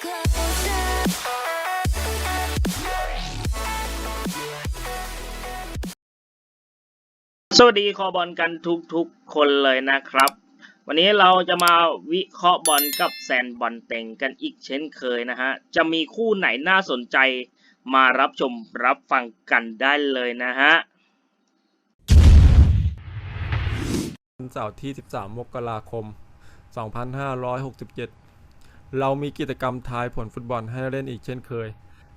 สวัสดีคอบอลกันทุกทุกๆคนเลยนะครับ วันนี้เราจะมาวิเคราะห์บอลกับแซนบอลเต็งกันอีกเช่นเคยนะฮะ จะมีคู่ไหนน่าสนใจมารับชมรับฟังกันได้เลยนะฮะวันเสาร์ที่ 13 มกราคม 2567 เรามีกิจกรรมทายผลฟุตบอลให้เล่นอีกเช่นเคย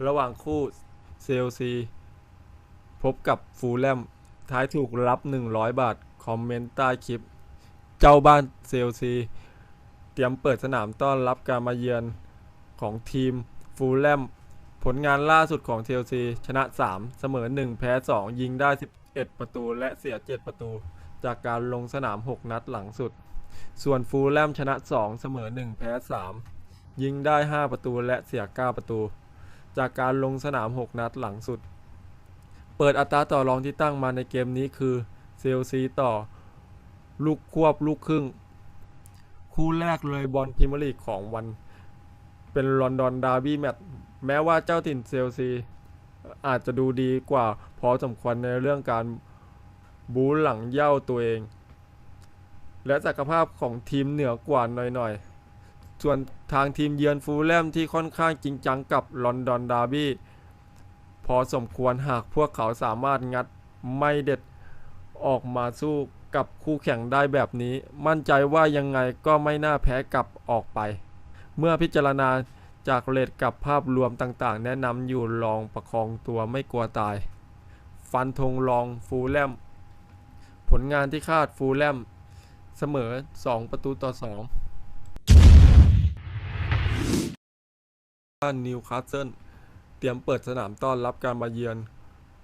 ระหว่างคู่เซลซีพบกับฟูลแลมท้ายถูกรับ 100 บาท คอมเมนต์ใต้คลิป เจ้าบ้านเซลซี เตรียมเปิดสนามต้อนรับการมาเยือนของทีมฟูลแลมผลงานล่าสุดของเชลซีชนะ 3 เสมอ 1 แพ้ 2 ยิงได้ 11 ประตูและเสีย 7 ประตู จากการลงสนาม 6 นัดหลังสุด ส่วนฟูลแลมชนะ 2 เสมอ 1 แพ้ 3 ยิงได้ 5 ประตูและเสีย 9 ประตู จากการลงสนาม 6 นัดหลังสุด เปิดอัตราต่อรองที่ตั้งมาในเกมนี้คือเซลซีต่อ ลูกควบลูกครึ่ง คู่แรกเลยบอลพรีเมียร์ลีกของวัน เป็นลอนดอนดาร์บี้แมตช์แม้ว่าเจ้าถิ่นเซลซี อาจจะดูดีกว่าพอสมควรในเรื่องการบูหลังเย่าตัวเอง และศักยภาพของทีมเหนือกว่าหน่อยๆ ส่วนทางทีมเยือนฟูลแลมที่ค่อนข้างจริงจังกับลอนดอนดาร์บี้พอสมควรหากพวกเขาสามารถงัดไม่เด็ดออกมาสู้กับคู่แข่งได้แบบนี้ มั่นใจว่ายังไงก็ไม่น่าแพ้กลับออกไป เมื่อพิจารณาจากเรทกับภาพรวมต่างๆ แนะนำอยู่ลองประคองตัวไม่กลัวตาย ฟันธงลองฟูลแลม ผลงานที่คาดฟูลแลม เสมอ 2 ประตูต่อ 2 นนิวคาสเซิลเตรียมเปิดสนามต้อนรับการมาเยือน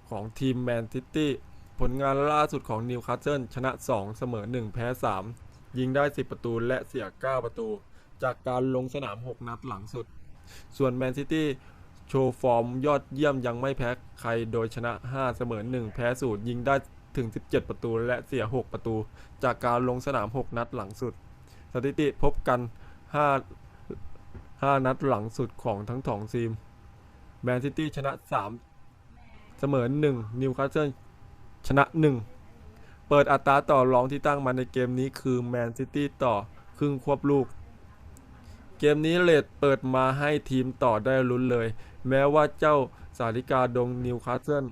ของทีมแมนซิตี้ผลงานล่าสุดของนิวคาสเซิลชนะ 2 เสมอ 1 แพ้ 3 ยิงได้ 10 ประตูและเสีย 9 ประตู จากการลงสนาม 6 นัดหลังสุด ส่วนแมนซิตี้โชว์ฟอร์มยอดเยี่ยมยังไม่แพ้ใครโดยชนะ 5 เสมอ 1 แพ้0ยิงได้ถึง 17 ประตูและเสีย 6 ประตู จากการลงสนาม 6 นัดหลังสุด สถิติพบกัน 5 5 นัดหลังสุดของทั้งสองทีม แมนซิตี้ชนะ 3 เสมอ 1 นิวคาสเซิลชนะ 1 เปิดอัตราต่อรองที่ตั้งมาในเกมนี้คือแมนซิตี้ต่อครึ่งควบลูก เกมนี้เลดเปิดมาให้ทีมต่อได้ลุ้นเลย แม้ว่าเจ้าสาริกาดงนิวคาสเซิล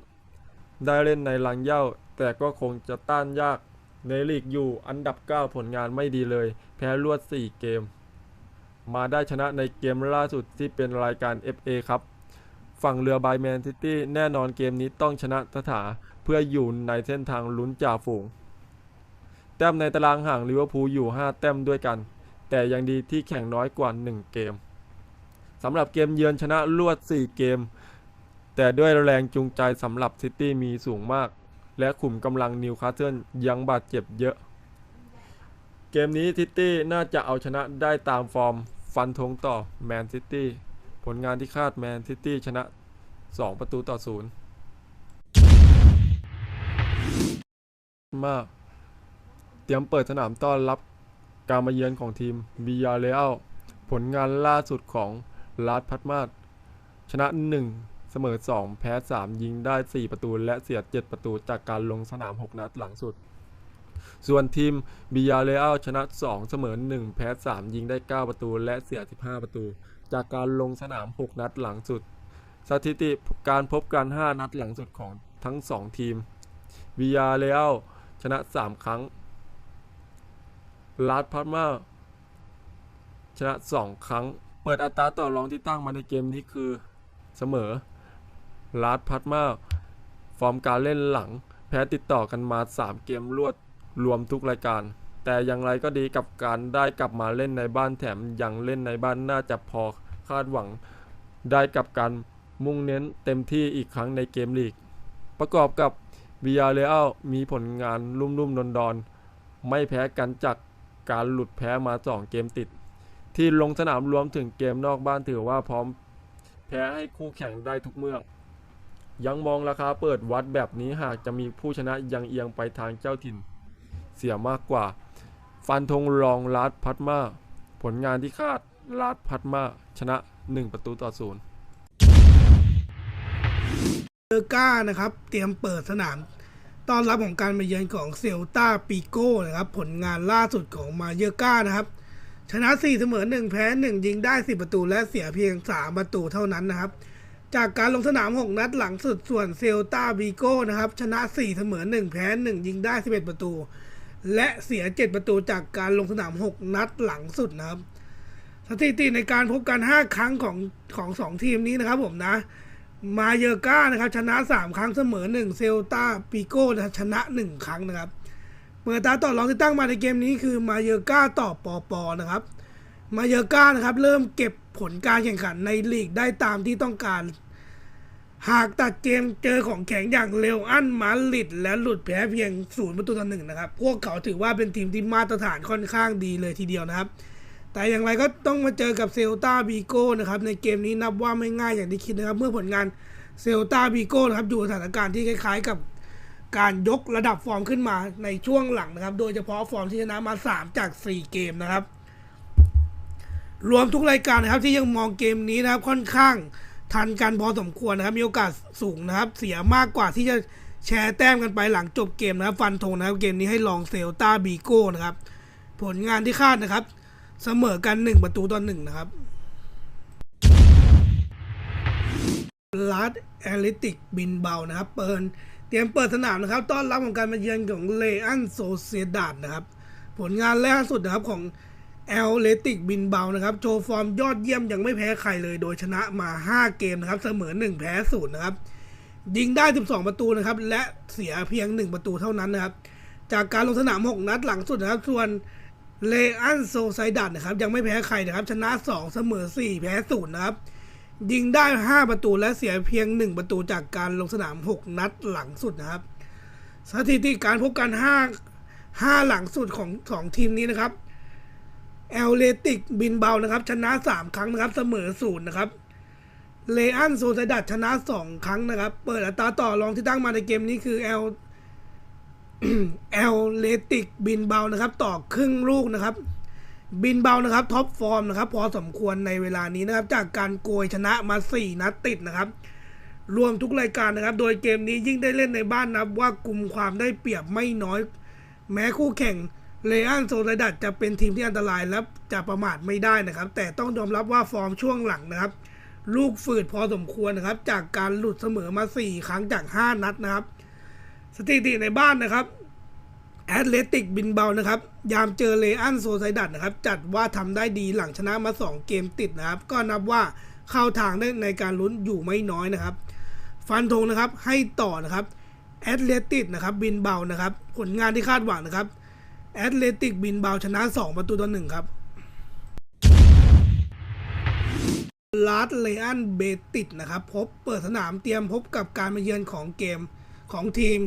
ได้เล่นในลังเย้าแต่ก็คงจะต้านยากในลีกอยู่อันดับ 9 ผลงานไม่ดีเลย แพ้รวด 4 เกม มาได้ชนะในเกมล่าสุดที่เป็นรายการ FA ครับ ฝั่งเรือบายแมนซิตี้แน่นอนเกมนี้ต้องชนะสถาเพื่ออยู่ในเส้นทางลุ้นจ่าฝูง แต้มในตารางห่างลิเวอร์พูลอยู่ 5 แต้มด้วยกัน แต่ยังดีที่แข่งน้อยกว่า 1 เกมสำหรับเกมเยือนชนะรวด 4 เกม แต่ด้วยแรงจูงใจสำหรับซิตี้มีสูงมาก และขุมกำลังนิวคาสเซิลยังบาดเจ็บเยอะ เกมนี้ซิตี้น่าจะเอาชนะได้ตามฟอร์ม ฟันธงต่อแมนซิตี้ผลงานที่คาดแมนซิตี้ชนะ 2 ประตูต่อ0มาก เตรียมเปิดสนามต้อนรับการมาเยือนของทีมบิยาเรอัลผลงานล่าสุดของลาดพัดมาดชนะ 1 เสมอ 2 แพ้ 3 ยิงได้ 4 ประตู และเสีย 7 ประตูจากการลงสนาม 6 นัดหลังสุด ส่วนทีมบิยาเรอัลชนะ 2 เสมอ 1 แพ้ 3 ยิงได้ 9 ประตู และเสีย 15 ประตู จากการลงสนาม 6 นัดหลังสุด สถิติการพบกัน 5 นัดหลังสุดของทั้ง 2 ทีมบิยาเรอัลชนะ 3 ครั้งลาดพาร์มาชนะ 2 ครั้ง เปิดอัตราต่อรองที่ตั้งมาในเกมนี้คือเสมอลาดพัดมาฟอร์มการเล่นหลัง แพ้ติดต่อกันมา 3 เกมรวด รวมทุกรายการ แต่อย่างไรก็ดีกับการได้กลับมาเล่นในบ้านแถมยังเล่นในบ้านน่าจะพอคาดหวัง ได้กับการมุ่งเน้นเต็มที่อีกครั้งในเกมลีก ประกอบกับวิยาเรอัลมีผลงานลุ่มๆดอนไม่แพ้กันจากการหลุดแพ้มา 2 เกมติด ที่ลงสนามรวมถึงเกมนอกบ้านถือว่าพร้อม แพ้ให้คู่แข่งได้ทุกเมื่อ ยังมองราคาเปิดวัดแบบนี้หากจะมีผู้ชนะยังเอียงไปทางเจ้าถิ่น เสียมากกว่า ฟันธงรองลัดพัดมาผลงานที่คาดลาดพัดมาชนะ 1 ประตูต่อศูนย์เออร์ก้านะครับ เตรียมเปิดสนามต้อนรับของการมาเยือนของเซลตาปิโก้นะครับ ผลงานล่าสุดของมาเยอร์ก้านะครับ ชนะ 4 เสมอ 1 แพ้ 1 ยิงได้ 10 ประตูและเสียเพียง 3 ประตูเท่านั้นนะครับ จากการลงสนาม 6 นัดหลังสุดส่วนเซลตาบิโก้นะครับ ชนะ 4 เสมอ 1 แพ้ 1 ยิงได้ 11 ประตู และเสีย 7 ประตูจากการลงสนาม 6 นัดหลังสุดนะครับ สถิติในการพบกัน 5 ครั้งของของสองทีมนี้นะครับผมนะ มาเยอร์ก้านะครับ ชนะ 3 ครั้งเสมอ 1 เซลตาปิโก้นะชนะ 1 ครั้งนะครับเปิดตาต่อรองที่ตั้งมาในเกมนี้คือมาเยอร์ก้าต่อปอปอนะครับ มาเยอร์ก้านะครับ เริ่มเก็บผลการแข่งขันในลีกได้ตามที่ต้องการ หากตัดเกมเจอของแข็งอย่างเร็วอันมาดริดและหลุดแพ้เพียงศูนย์ประตูต่อหนึ่งนะครับ พวกเขาถือว่าเป็นทีมที่มาตรฐานค่อนข้างดีเลยทีเดียวนะครับ แต่อย่างไรก็ต้องมาเจอกับเซลตาบีโก้นะครับ ในเกมนี้นับว่าไม่ง่ายอย่างที่คิดนะครับ เมื่อผลงานเซลตาบีโก้นะครับอยู่สถานการณ์ที่คล้ายๆกับการยกระดับฟอร์มขึ้นมาในช่วงหลังนะครับ โดยเฉพาะฟอร์มที่ชนะมา 3 จาก 4 เกมนะครับ รวมทุกรายการนะครับที่ยังมองเกมนี้นะครับค่อนข้าง ทันกันพอสมควรนะครับ มีโอกาสสูงนะครับ เสียมากกว่าที่จะแชร์แต้มกันไปหลังจบเกมนะครับฟันธงนะครับเกมนี้ให้ลองเซลตาบีโก้นะครับ ผลงานที่คาดนะครับ เสมอกัน 1 ประตูต่อหนึ่งนะครับลาดแอลิติกบินเบานะครับ เปิดเตรียมเปิดสนามนะครับ ต้อนรับของการมาเยือนของเลอันโซเซียดาดนะครับ ผลงานล่าสุดนะครับของ แอลเลติกบินเบานะครับ โชว์ฟอร์มยอดเยี่ยมยังไม่แพ้ใครเลย โดยชนะมา 5 เกมนะครับ เสมอ 1 แพ้0นย์นะครับ ยิงได้ 12 ประตูนะครับ และเสียเพียง 1 ประตูเท่านั้นนะครับ จากการลงสนาม 6 นัดหลังสุดนะครับ ส่วนเลอันโซไซดัดนะครับ ยังไม่แพ้ใครนะครับ ชนะ 2 เสมอ 4 แพ้0นย์นะครับ ยิงได้ 5 ประตูและเสียเพียง 1 ประตูจากการลงสนาม 6 นัดหลังสุดนะครับ สถิติการพบกัน 5 5 หลังสุดของของทีมนี้นะครับ แอลเลติกบินเบานะครับ ชนะ 3 ครั้งนะครับ เสมอ0นย์นะครับเลอันโซไซดัดชนะ 2 ครั้งนะครับ เปิดอัตราต่อรองที่ตั้งมาในเกมนี้คือแอลแอลเลติกบินเบานะครับ ต่อครึ่งลูกนะครับ บินเบานะครับท็อปฟอร์มนะครับ พอสมควรในเวลานี้นะครับ จากการโกยชนะมา 4 นัดติดนะครับ รวมทุกรายการนะครับ โดยเกมนี้ยิ่งได้เล่นในบ้านนับว่ากลุ่มความได้เปรียบไม่น้อย แม้คู่แข่ง เลอันโซไลดัดจะเป็นทีมที่อันตรายและจะประมาทไม่ได้นะครับ แต่ต้องยอมรับว่าฟอร์มช่วงหลังนะครับ ลูกฝืดพอสมควรนะครับ จากการหลุดเสมอมา 4 ครั้งจาก 5 นัดนะครับ สถิติในบ้านนะครับแอตเลติกบินเบานะครับ ยามเจอเลอันโซไซดัดนะครับ จัดว่าทำได้ดีหลังชนะมา 2 เกมติดนะครับ ก็นับว่าเข้าทางได้ในการลุ้นอยู่ไม่น้อยนะครับ ฟันธงนะครับให้ต่อนะครับแอตเลติกนะครับบินเบานะครับ ผลงานที่คาดหวังนะครับ แอตเลติกบินเบาชนะ 2 ประตูต่อหนึ่งครับลาสเลอันเบติดนะครับ พบเปิดสนามเตรียมพบกับการมาเยือนของเกมของทีม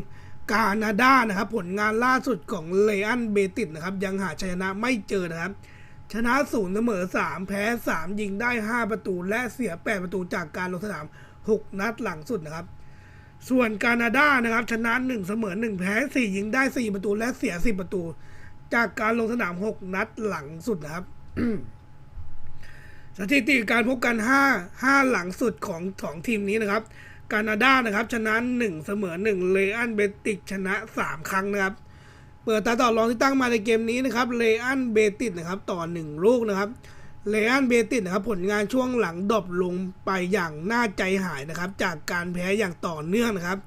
กานาดานะครับ ผลงานล่าสุดของเลอันเบติดนะครับ ยังหาชัยชนะไม่เจอนะครับ ชนะศูนย์เสมอ 3 แพ้ 3 ยิงได้ 5 ประตู และเสีย 8 ประตูจากการลงสนาม 6 นัดหลังสุดนะครับ ส่วนกานาดานะครับ ชนะ 1 เสมอ 1 แพ้ 4 ยิงได้ 4 ประตู และเสีย 10 ประตู จากการลงสนาม 6 นัดหลังสุดนะครับ สถิติการพบกัน 5 5 หลังสุดของของทีมนี้นะครับกานาดานะครับ ชนะ 1 เสมอ 1 เลอันเบติกชนะ 3 ครั้งนะครับ เปิดตาต่อรองที่ตั้งมาในเกมนี้นะครับ เลอันเบติดนะครับต่อ 1 ลูกนะครับเลอันเบติดนะครับผลงานช่วงหลังดรอปลงไปอย่างน่าใจหายนะครับ จากการแพ้อย่างต่อเนื่องนะครับ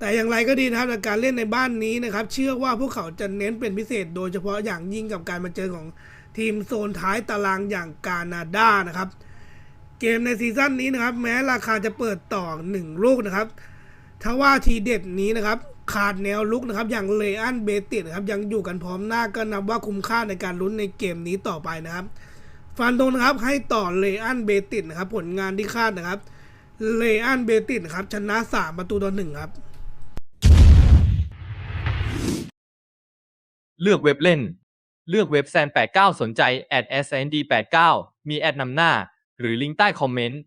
แต่อย่างไรก็ดีนะครับการเล่นในบ้านนี้นะครับ เชื่อว่าพวกเขาจะเน้นเป็นพิเศษ โดยเฉพาะอย่างยิ่งกับการมาเจอของทีมโซนท้ายตารางอย่างกานาดานะครับ เกมในซีซั่นนี้นะครับ แม้ราคาจะเปิดต่อหนึ่งลูกนะครับทว่าทีเด็ดนี้นะครับ ขาดแนวลุกนะครับ อย่างเลอันเบติดนะครับยังอยู่กันพร้อมหน้าก็นับว่าคุ้มค่าในการลุ้นในเกมนี้ต่อไปนะครับ ฟันตรงนะครับให้ต่อเลอันเบติดนะครับ ผลงานที่คาดนะครับเลอันเบติดนะครับชนะ 3 ประตูต่อหนึ่งครับ เลือกเว็บเล่น เลือกเว็บแซน89 สนใจแอด s n d 89มีแอดนำหน้า หรือลิงก์ใต้คอมเมนต์